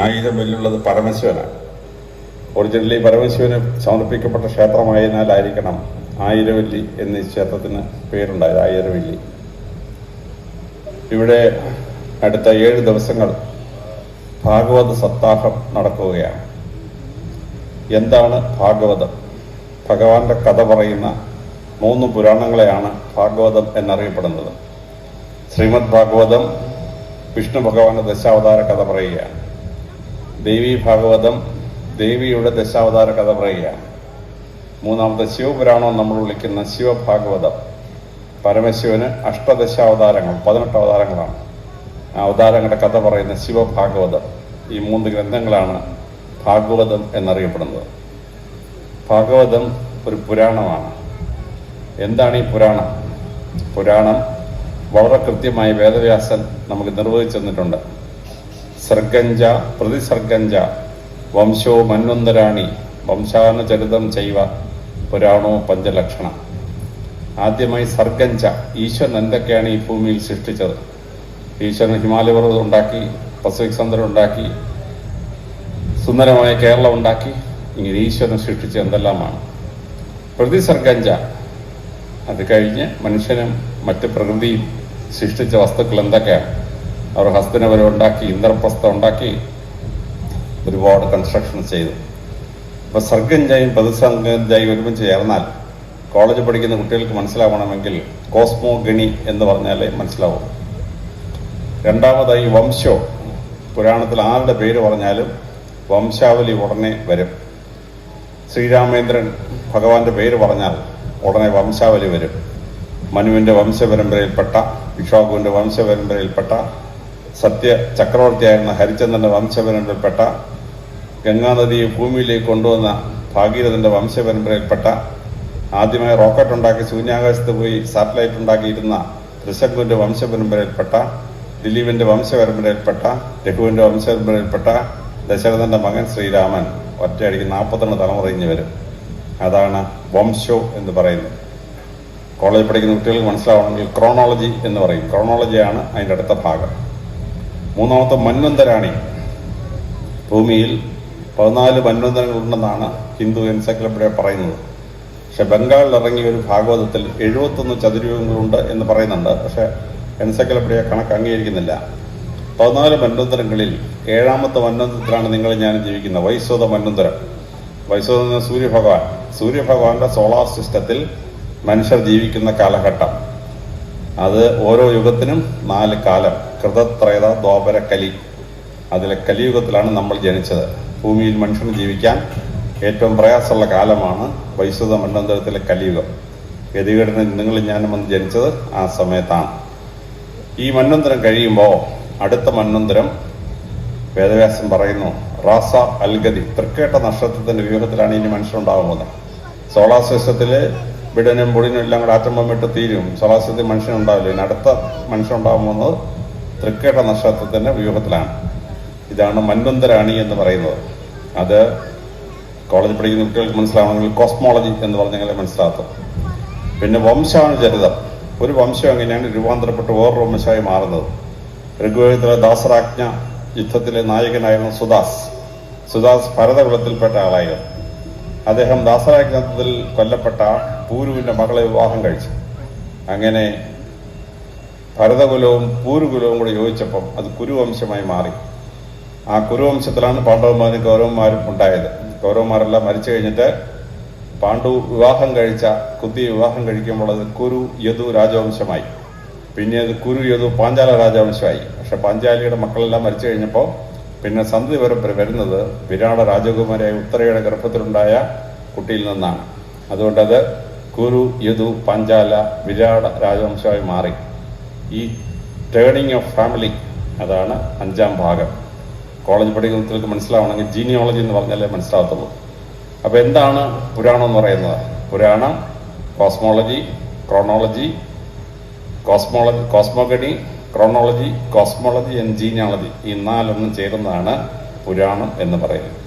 ആയിരം വെല്ലുള്ളത് പരമശിവനാണ്. ഒറിജിനലി പരമശിവന് സമർപ്പിക്കപ്പെട്ട ക്ഷേത്രമായതിനാലായിരിക്കണം ആയിരവല്ലി എന്ന ക്ഷേത്രത്തിന് പേരുണ്ടായത് ആയിരവല്ലി. ഇവിടെ അടുത്ത ഏഴ് ദിവസങ്ങൾ ഭാഗവത സപ്താഹം നടക്കുകയാണ്. എന്താണ് ഭാഗവതം? ഭഗവാന്റെ കഥ പറയുന്ന മൂന്ന് പുരാണങ്ങളെയാണ് ഭാഗവതം എന്നറിയപ്പെടുന്നത്. ശ്രീമദ് ഭാഗവതം വിഷ്ണു ഭഗവാന്റെ ദശാവതാര കഥ പറയുകയാണ്. ദേവി ഭാഗവതം ദേവിയുടെ ദശാവതാര കഥ പറയുകയാണ് മൂന്നാമത്തെ ശിവപുരാണം നമ്മൾ വിളിക്കുന്ന ശിവഭാഗവതം. പരമശിവന് അഷ്ടദശാവതാരങ്ങൾ പതിനെട്ട് അവതാരങ്ങളാണ്. ആ അവതാരങ്ങളുടെ കഥ പറയുന്ന ശിവഭാഗവതം. ഈ മൂന്ന് ഗ്രന്ഥങ്ങളാണ് ഭാഗവതം എന്നറിയപ്പെടുന്നത്. ഭാഗവതം ഒരു പുരാണമാണ്. എന്താണ് ഈ പുരാണം? പുരാണം വളരെ കൃത്യമായി വേദവ്യാസൻ നമുക്ക് നിർവഹിച്ചു തന്നിട്ടുണ്ട്. സർഗഞ്ച പ്രതിസർഗഞ്ച വംശോ മന്വന്തരാണി വംശാനുചരിതം ചെയ്വ പുരാണോ പഞ്ചലക്ഷണം. ആദ്യമായി സർഗഞ്ച ഈശ്വരൻ എന്തൊക്കെയാണ് ഈ ഭൂമിയിൽ സൃഷ്ടിച്ചത്. ഈശ്വരൻ ഹിമാലയ പർവതം ഉണ്ടാക്കി പസഫിക് സമുദ്രം ഉണ്ടാക്കി സുന്ദരമായ കേരളം ഉണ്ടാക്കി ഇങ്ങനെ ഈശ്വരൻ സൃഷ്ടിച്ച എന്തെല്ലാമാണ്. പ്രതിസർഗഞ്ച അത് കഴിഞ്ഞ് മനുഷ്യനും മറ്റ് പ്രകൃതിയും സൃഷ്ടിച്ച വസ്തുക്കൾ എന്തൊക്കെയാണ്? അവർ ഹസ്തനവരം ഉണ്ടാക്കി ഇന്ദ്രപ്രസ്ഥം ഉണ്ടാക്കി ഒരുപാട് കൺസ്ട്രക്ഷൻ ചെയ്തു. അപ്പൊ സർഗഞ്ചയും പ്രതിസർഗഞ്ചയും ഒരുമിച്ച് ചേർന്നാൽ കോളേജ് പഠിക്കുന്ന കുട്ടികൾക്ക് മനസ്സിലാവണമെങ്കിൽ കോസ്മോ ഗണി എന്ന് പറഞ്ഞാലേ മനസ്സിലാവും. രണ്ടാമതായി വംശോ. പുരാണത്തിൽ ആരുടെ പേര് പറഞ്ഞാലും വംശാവലി ഉടനെ വരും. ശ്രീരാമേന്ദ്രൻ ഭഗവാന്റെ പേര് പറഞ്ഞാൽ ഉടനെ വംശാവലി വരും. മനുവിന്റെ വംശപരമ്പരയിൽപ്പെട്ട ഇക്ഷോകുവിന്റെ വംശപരമ്പരയിൽപ്പെട്ട സത്യ ചക്രവർത്തിയായിരുന്ന ഹരിചന്ദ്രന്റെ വംശപരമ്പരയിൽപ്പെട്ട ഗംഗാനദിയെ ഭൂമിയിലേക്ക് കൊണ്ടുവന്ന ഭാഗീരഥന്റെ വംശപരമ്പരയിൽപ്പെട്ട ആദ്യമായി റോക്കറ്റ് ഉണ്ടാക്കി ശൂന്യാകാശത്ത് പോയി സാറ്റലൈറ്റ് ഉണ്ടാക്കിയിരുന്ന ഋഷഭുവിന്റെ വംശപരമ്പരയിൽപ്പെട്ട ദിലീപിന്റെ വംശപരമ്പരയിൽപ്പെട്ട രഘുവിന്റെ വംശപരമ്പരയിൽപ്പെട്ട ദശരഥന്റെ മകൻ ശ്രീരാമൻ ഒറ്റയടിക്ക് നാൽപ്പത്തൊന്ന് തലമുറ ഇഞ്ഞ് വരും. അതാണ് വംശോ എന്ന് പറയുന്നത്. കോളേജ് പഠിക്കുന്ന കുട്ടികൾക്ക് മനസ്സിലാവണമെങ്കിൽ ക്രോണോളജി എന്ന് പറയും. ക്രോണോളജിയാണ് അതിന്റെ അടുത്ത ഭാഗം. മൂന്നാമത്തെ മന്വന്തരാണി. ഭൂമിയിൽ പതിനാല് മന്വന്തരങ്ങൾ ഉണ്ടെന്നാണ് ഹിന്ദു എൻസൈക്ലോപീഡിയ പറയുന്നത്. പക്ഷെ ബംഗാളിൽ ഇറങ്ങിയ ഒരു ഭാഗവതത്തിൽ എഴുപത്തൊന്ന് ചതുരൂഹങ്ങളുണ്ട് എന്ന് പറയുന്നുണ്ട്. പക്ഷെ എൻസൈക്ലോപീഡിയ കണക്ക് അംഗീകരിക്കുന്നില്ല. പതിനാല് മന്വന്തരങ്ങളിൽ ഏഴാമത്തെ മന്വന്തരത്തിലാണ് നിങ്ങൾ ഞാൻ ജീവിക്കുന്നത്. വൈശ്വത മന്വന്തരം. വൈശ്വത എന്ന സൂര്യഭഗവാൻ. സൂര്യഭഗവാന്റെ സോളാർ സിസ്റ്റത്തിൽ മനുഷ്യർ ജീവിക്കുന്ന കാലഘട്ടം. അത് ഓരോ യുഗത്തിനും നാല് കാലം. കൃതത്രേത ദ്വാപര കലി. അതിലെ കലിയുഗത്തിലാണ് നമ്മൾ ജനിച്ചത്. ഭൂമിയിൽ മനുഷ്യന് ജീവിക്കാൻ ഏറ്റവും പ്രയാസമുള്ള കാലമാണ് വൈശ്വത മണ്ഡലത്തിലെ കലിയുഗം. ഗതികേടിന് നിങ്ങൾ ഞാനും വന്ന് ജനിച്ചത് ആ സമയത്താണ്. ഈ മന്വന്തരം കഴിയുമ്പോൾ അടുത്ത മന്വന്തരം വേദവ്യാസം പറയുന്നു റാസ അൽഗതി തൃക്കേട്ട നക്ഷത്രത്തിന്റെ വ്യൂഹത്തിലാണ് ഇനി മനുഷ്യൻ പോകുന്നത് സോളാർ സിസ്റ്റത്തിൽ വിടനും പൊടിനും എല്ലാം കൂടെ ആറ്റം ബോംബിട്ട് തീരും. സോളാർ സിസ്റ്റത്തിൽ മനുഷ്യനുണ്ടാവില്ല ഇനി അടുത്ത മനുഷ്യനുണ്ടാകാൻ പോകുന്നത് നക്ഷത്രത്തിന്റെ വ്യൂഹത്തിലാണ്. ഇതാണ് മന്വന്തരാണി എന്ന് പറയുന്നത്. അത് കോളേജ് പഠിക്കുന്ന കുട്ടികൾക്ക് മനസ്സിലാവണമെങ്കിൽ കോസ്മോളജി എന്ന് പറഞ്ഞാൽ മനസ്സിലാക്കും. പിന്നെ വംശാനുചരിതം ഒരു വംശം എങ്ങനെയാണ് രൂപാന്തരപ്പെട്ട് വേറൊരു വംശമായി മാറുന്നത്? ഋഗ്വേദത്തിലെ ദാസരാജ്ഞ യുദ്ധത്തിലെ നായകനായിരുന്ന സുദാസ്. സുദാസ് ഭരതകുലത്തിൽപ്പെട്ട ആളായിരുന്നു. അദ്ദേഹം ദാസരാജ്ഞത്തിൽ കൊല്ലപ്പെട്ട പൂരുവിന്റെ മകളെ വിവാഹം കഴിച്ചു. അങ്ങനെ ഭരതകുലവും പൂരുകുലവും കൂടെ യോജിച്ചപ്പം അത് കുരുവംശമായി മാറി. ആ കുരുവംശത്തിലാണ് പാണ്ഡവന്മാരും കൗരവന്മാരും ഉണ്ടായത്. കൗരവന്മാരെല്ലാം മരിച്ചു കഴിഞ്ഞിട്ട് പാണ്ഡു വിവാഹം കഴിച്ച കുന്തി വിവാഹം കഴിക്കുമ്പോൾ അത് കുരു യദു രാജവംശമായി. പിന്നെ അത് കുരു യദു പാഞ്ചാല രാജവംശമായി. പക്ഷെ പാഞ്ചാലിയുടെ മക്കളെല്ലാം മരിച്ചു കഴിഞ്ഞപ്പോൾ പിന്നെ സന്ധി പരമ്പര വരുന്നത് വിരാട രാജകുമാരിയായ ഉത്തരയുടെ ഗർഭത്തിലുണ്ടായ കുട്ടിയിൽ നിന്നാണ്. അതുകൊണ്ടത് കുരു യദു പാഞ്ചാല വിരാട രാജവംശമായി മാറി. ഈ ടേണിങ് ഓഫ് ഫാമിലി അതാണ് അഞ്ചാം ഭാഗം. കോളേജ് പഠിക്കുന്ന കുട്ടികൾക്ക് മനസ്സിലാവണമെങ്കിൽ ജീനിയോളജി എന്ന് പറഞ്ഞാലേ മനസ്സിലാകത്തുള്ളൂ അപ്പോൾ എന്താണ് പുരാണം എന്ന് പറയുന്നത്? പുരാണം cosmology chronology cosmology cosmogony chronology cosmology and genealogy ഈ നാലൊന്നും ചേരുന്നതാണ് പുരാണം എന്ന് പറയുന്നത്.